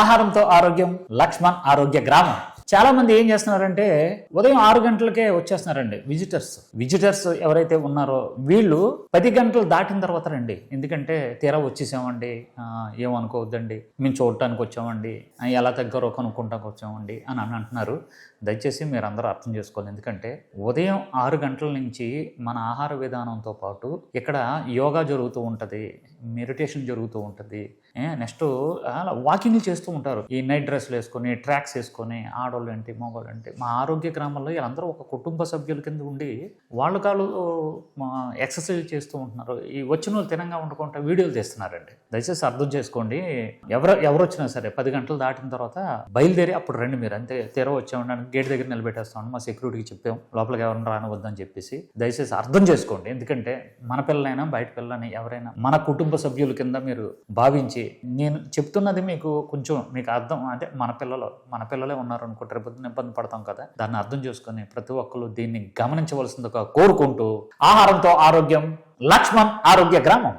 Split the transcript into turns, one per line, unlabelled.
ఆహారంతో ఆరోగ్యం లక్ష్మణ్ ఆరోగ్య గ్రామం. చాలా మంది ఏం చేస్తున్నారంటే ఉదయం ఆరు గంటలకే వచ్చేస్తున్నారండి విజిటర్స్ విజిటర్స్ ఎవరైతే ఉన్నారో వీళ్ళు పది గంటలు దాటిన తర్వాత రండి. ఎందుకంటే తీరా వచ్చేసామండి. ఏమనుకోవద్దండి మేము చూడటానికి వచ్చామండి. ఎలా తగ్గారో కనుక్కుంటానికి వచ్చామండి అని అని అంటున్నారు. దయచేసి మీరు అందరూ అర్థం చేసుకోవాలి. ఎందుకంటే ఉదయం ఆరు గంటల నుంచి మన ఆహార విధానంతో పాటు ఇక్కడ యోగా జరుగుతూ ఉంటుంది మెడిటేషన్ జరుగుతూ ఉంటుంది. నెక్స్ట్ అలా వాకింగ్ చేస్తూ ఉంటారు. ఈ నైట్ డ్రెస్లు వేసుకొని ట్రాక్స్ వేసుకొని ఆడవాళ్ళు ఏంటి మగవాళ్ళు ఏంటి మా ఆరోగ్య గ్రామంలో వీళ్ళందరూ ఒక కుటుంబ సభ్యుల కింద ఉండి వాళ్ళు కాళ్ళు ఎక్సర్సైజ్ చేస్తూ ఉంటున్నారు. ఈ వచ్చిన వాళ్ళు తినంగా ఉండకుండా వీడియోలు తీస్తున్నారండి. దయచేసి అర్థం చేసుకోండి. ఎవరు ఎవరు వచ్చినా సరే పది గంటలు దాటిన తర్వాత బయలుదేరి అప్పుడు రండి మీరు. అంతే తీర వచ్చామని గేట్ దగ్గర నిలబెట్టేస్తామని మా సెక్యూరిటీకి చెప్పాం లోపలికి ఎవరైనా రానివద్దని చెప్పేసి దయచేసి అర్థం చేసుకోండి. ఎందుకంటే మన పిల్లలైనా బయట పిల్లలని ఎవరైనా మన కుటుంబ సభ్యుల కింద మీరు భావించి నేను చెప్తున్నది మీకు కొంచెం మీకు అర్థం అంటే మన పిల్లలు మన పిల్లలే ఉన్నారు అనుకుంటే రేపు ఇబ్బంది పడతాం కదా. దాన్ని అర్థం చేసుకొని ప్రతి ఒక్కరు దీన్ని గమనించవలసిందిగా కోరుకుంటూ ఆహారంతో ఆరోగ్యం లక్ష్మణ్ ఆరోగ్య గ్రామం.